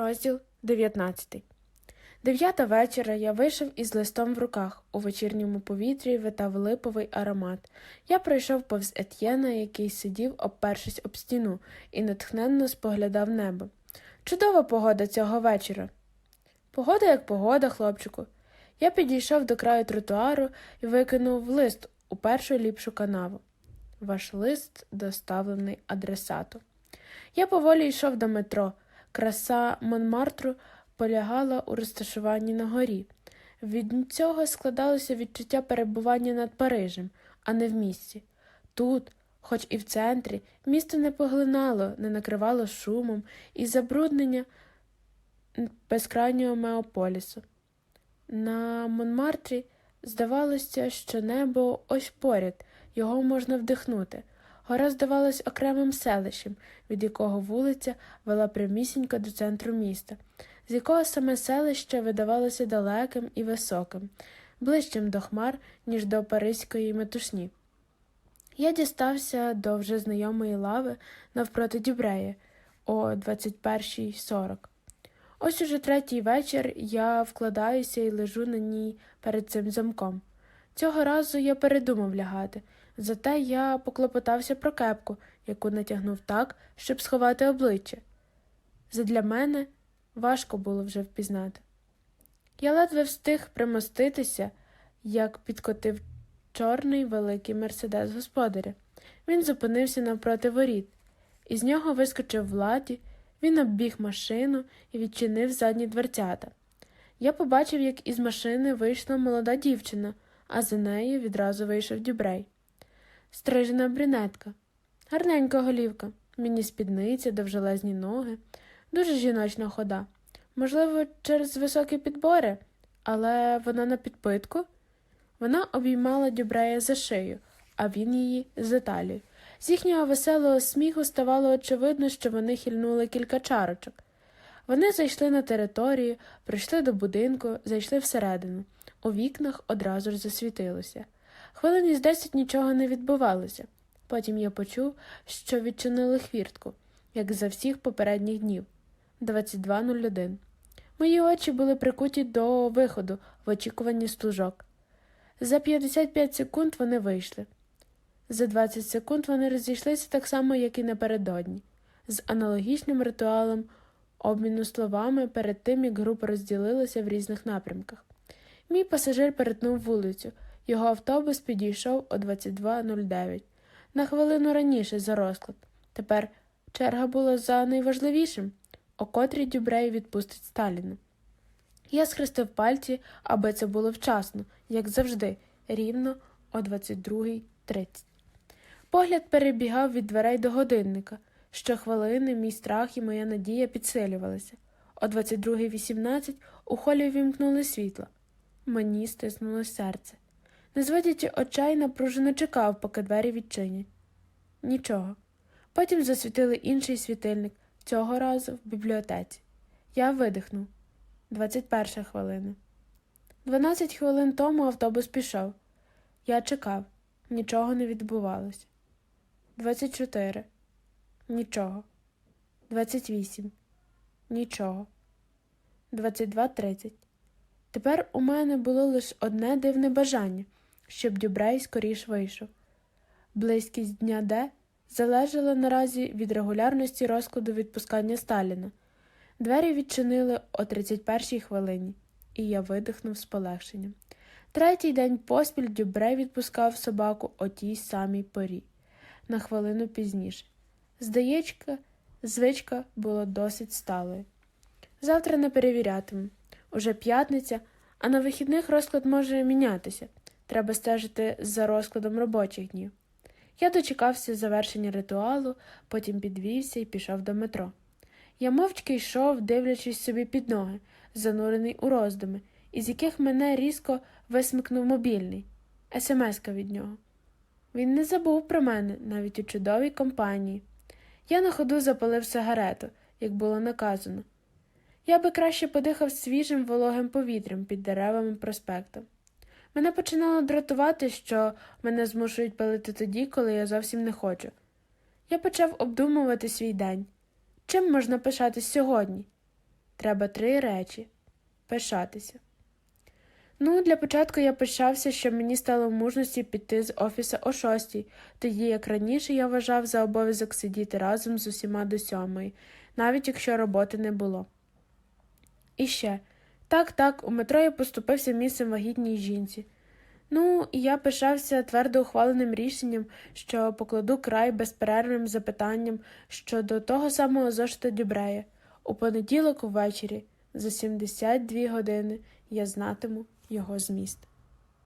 Розділ 19 Дев'ята вечора я вийшов із листом в руках. У вечірньому повітрі витав липовий аромат. Я пройшов повз Етьєна, який сидів, обпершись об стіну, і натхненно споглядав небо. Чудова погода цього вечора. Погода як погода, хлопчику. Я підійшов до краю тротуару і викинув лист у першу ліпшу канаву. Ваш лист доставлений адресату. Я поволі йшов до метро. Краса Монмартру полягала у розташуванні на горі. Від цього складалося відчуття перебування над Парижем, а не в місті. Тут, хоч і в центрі, місто не поглинало, не накривало шумом і забруднення безкрайнього Меополісу. На Монмартрі здавалося, що небо ось поряд, його можна вдихнути. Гора здавалась окремим селищем, від якого вулиця вела прямісінько до центру міста, з якого саме селище видавалося далеким і високим, ближчим до хмар, ніж до паризької метушні. Я дістався до вже знайомої лави навпроти Дюбрея о 21.40. Ось уже третій вечір я вкладаюся і лежу на ній перед цим замком. Цього разу я передумав лягати, зате я поклопотався про кепку, яку натягнув так, щоб сховати обличчя. Задля мене важко було вже впізнати. Я ледве встиг примоститися, як підкотив чорний великий мерседес господаря. Він зупинився навпроти воріт. Із нього вискочив Владі, він оббіг машину і відчинив задні дверцята. Я побачив, як із машини вийшла молода дівчина, а за нею відразу вийшов дюбрей. Стрижена брюнетка, гарненька голівка, мені спідниця, довжелезні ноги, дуже жіночна хода. Можливо, через високі підбори, але вона на підпитку. Вона обіймала дюбрея за шию, а він її за талію. З їхнього веселого сміху ставало очевидно, що вони хильнули кілька чарочок. Вони зайшли на територію, прийшли до будинку, зайшли всередину. У вікнах одразу ж засвітилося. Хвилин із десять нічого не відбувалося. Потім я почув, що відчинили хвіртку, як за всіх попередніх днів 22.01. Мої очі були прикуті до виходу в очікуванні служок. За 55 секунд вони вийшли. За 20 секунд вони розійшлися так само, як і напередодні, з аналогічним ритуалом обміну словами перед тим, як група розділилася в різних напрямках. Мій пасажир перетнув вулицю, його автобус підійшов о 22.09, на хвилину раніше за розклад. Тепер черга була за найважливішим, о котрій Дюбрей відпустить Сталіна. Я схрестив пальці, аби це було вчасно, як завжди, рівно о 22.30. Погляд перебігав від дверей до годинника. Щохвилини мій страх і моя надія підсилювалися. О 22.18 у холі вімкнули світло. Мені стиснуло серце. Не зводячи очей, напружено чекав, поки двері відчинять. Нічого. Потім засвітили інший світильник, цього разу в бібліотеці. Я видихнув. 21 хвилина. 12 хвилин тому автобус пішов. Я чекав. Нічого не відбувалося. 24. Нічого. 28. Нічого. 22.30. Тепер у мене було лише одне дивне бажання, щоб Дюбрей скоріш вийшов. Близькість дня Д залежала наразі від регулярності розкладу відпускання Сталіна. Двері відчинили о 31-й хвилині, і я видихнув з полегшенням. Третій день поспіль Дюбрей відпускав собаку о тій самій порі, на хвилину пізніше. Здається, звичка була досить сталою. Завтра не перевірятиму. Уже п'ятниця, а на вихідних розклад може мінятися. Треба стежити за розкладом робочих днів. Я дочекався завершення ритуалу, потім підвівся і пішов до метро. Я мовчки йшов, дивлячись собі під ноги, занурений у роздуми, із яких мене різко висмикнув мобільний, смска від нього. Він не забув про мене навіть у чудовій компанії. Я на ходу запалив сигарету, як було наказано. Я би краще подихав свіжим вологим повітрям під деревами проспекту. Мене починало дратувати, що мене змушують палити тоді, коли я зовсім не хочу. Я почав обдумувати свій день. Чим можна пишатись сьогодні? треба три речі пишатися. Ну, для початку я пишався, що мені стало мужності піти з офісу о шостій, тоді як раніше я вважав за обов'язок сидіти разом з усіма до сьомої, навіть якщо роботи не було. І ще так, так, у метро я поступився місцем вагітній жінці. Ну, і я пишався твердо ухваленим рішенням, що покладу край безперервним запитанням щодо того самого зошита Дюбрея. У понеділок увечері за 72 години я знатиму його зміст.